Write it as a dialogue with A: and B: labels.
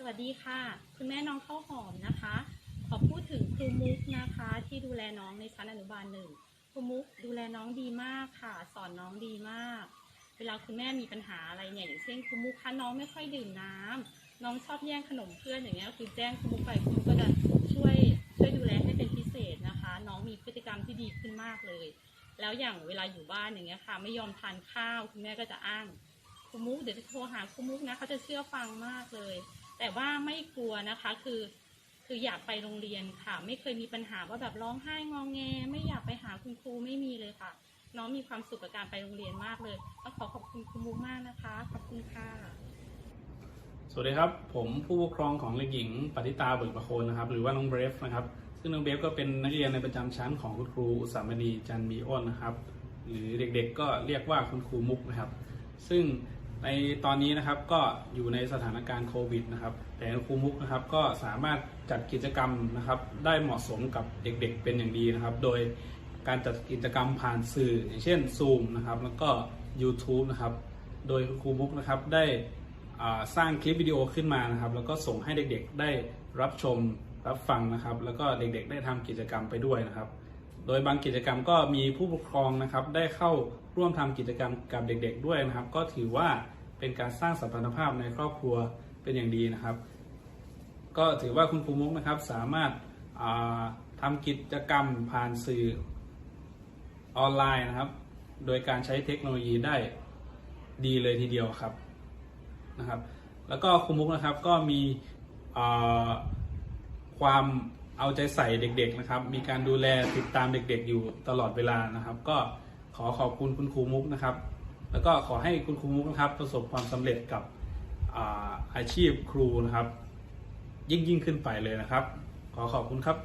A: สวัสดีค่ะ คุณแม่น้องข้าวหอมนะคะ ขอพูดถึงครูมุกนะคะ ที่ดูแลน้องในชั้นอนุบาลหนึ่งครูมุกดูแลน้องดีมากค่ะ สอนน้องดีมาก เวลาคุณแม่มีปัญหาอะไรเนี่ยอย่างเช่นครูมุกคะน้องไม่ค่อยดื่มน้ำน้องชอบแย่งขนมเพื่อนอย่างเงี้ยคือแจ้งครูมุกไปครูมุกก็จะช่วยช่วยดูแลให้เป็นพิเศษนะคะ น้องมีพฤติกรรมที่ดีขึ้นมากเลย แล้วอย่างเวลาอยู่บ้านอย่างเงี้ยค่ะ ไม่ยอมทานข้าวคุณแม่ก็จะอ้างครูมุกเดี๋ยวจะโทรหาครูมุกนะเขาจะเชื่อฟังมากเลย แต่ว่าไม่กลัวนะคะคือคืออยากไปโรงเรียนค่ะ ไม่เคยมีปัญหาว่าแบบร้องไห้งองแง ไม่อยากไปหาคุณครูไม่มีเลยค่ะ น้องมีความสุขกับการไปโรงเรียนมากเลยต้องขอขอบคุณครูมุกมากนะคะ ขอบคุณค่ะ
B: สวัสดีครับ ผมผู้ปกครองของเด็กหญิงปฏิตาเบิกประโคนนะครับ หรือว่าน้องเบรฟนะครับ ซึ่งน้องเบรฟก็เป็นนักเรียนในประจำชั้นของคุณครูอุสามณีจันมีอ้นนะครับ หรือเด็กๆ ก็เรียกว่าคุณครูมุกนะครับ ซึ่ง ในตอนนี้นะครับก็อยู่ในสถานการณ์โควิดนะครับ แต่ครูมุกนะครับก็สามารถจัดกิจกรรมนะครับได้เหมาะสมกับเด็กๆเป็นอย่างดีนะครับ โดยการจัดกิจกรรมผ่านสื่อ อย่างเช่น Zoom นะครับแล้วก็ YouTube นะครับ โดยครูมุกนะครับได้สร้างคลิปวิดีโอขึ้นมานะครับ แล้วก็ส่งให้เด็กๆได้รับชมรับฟังนะครับ แล้วก็เด็กๆได้ทำกิจกรรมไปด้วยนะครับ โดยบางกิจกรรมก็มีผู้ปกครองนะครับ ได้เข้าร่วมทำกิจกรรมกับเด็ก ๆ ด้วยนะครับ ก็ถือว่าเป็นการสร้างสัมพันธภาพในครอบครัวเป็นอย่างดีนะครับ ก็ถือว่าคุณครูมุกนะครับสามารถาทำกิจกรรมผ่านสื่อออนไลน์นะครับ โดยการใช้เทคโนโลยีได้ดีเลยทีเดียวครับนะครับ แล้วก็ครูมุกนะครับก็มีความ เอาใจใส่เด็กๆนะครับ มีการดูแลติดตามเด็กๆอยู่ตลอดเวลานะครับ ก็ขอขอบคุณคุณครูมุกนะครับ แล้วก็ขอให้คุณครูมุกนะครับ ประสบความสำเร็จกับอาอาชีพครูนะครับ ยิ่งยิ่งขึ้นไปเลยนะครับ ขอขอบคุณครับ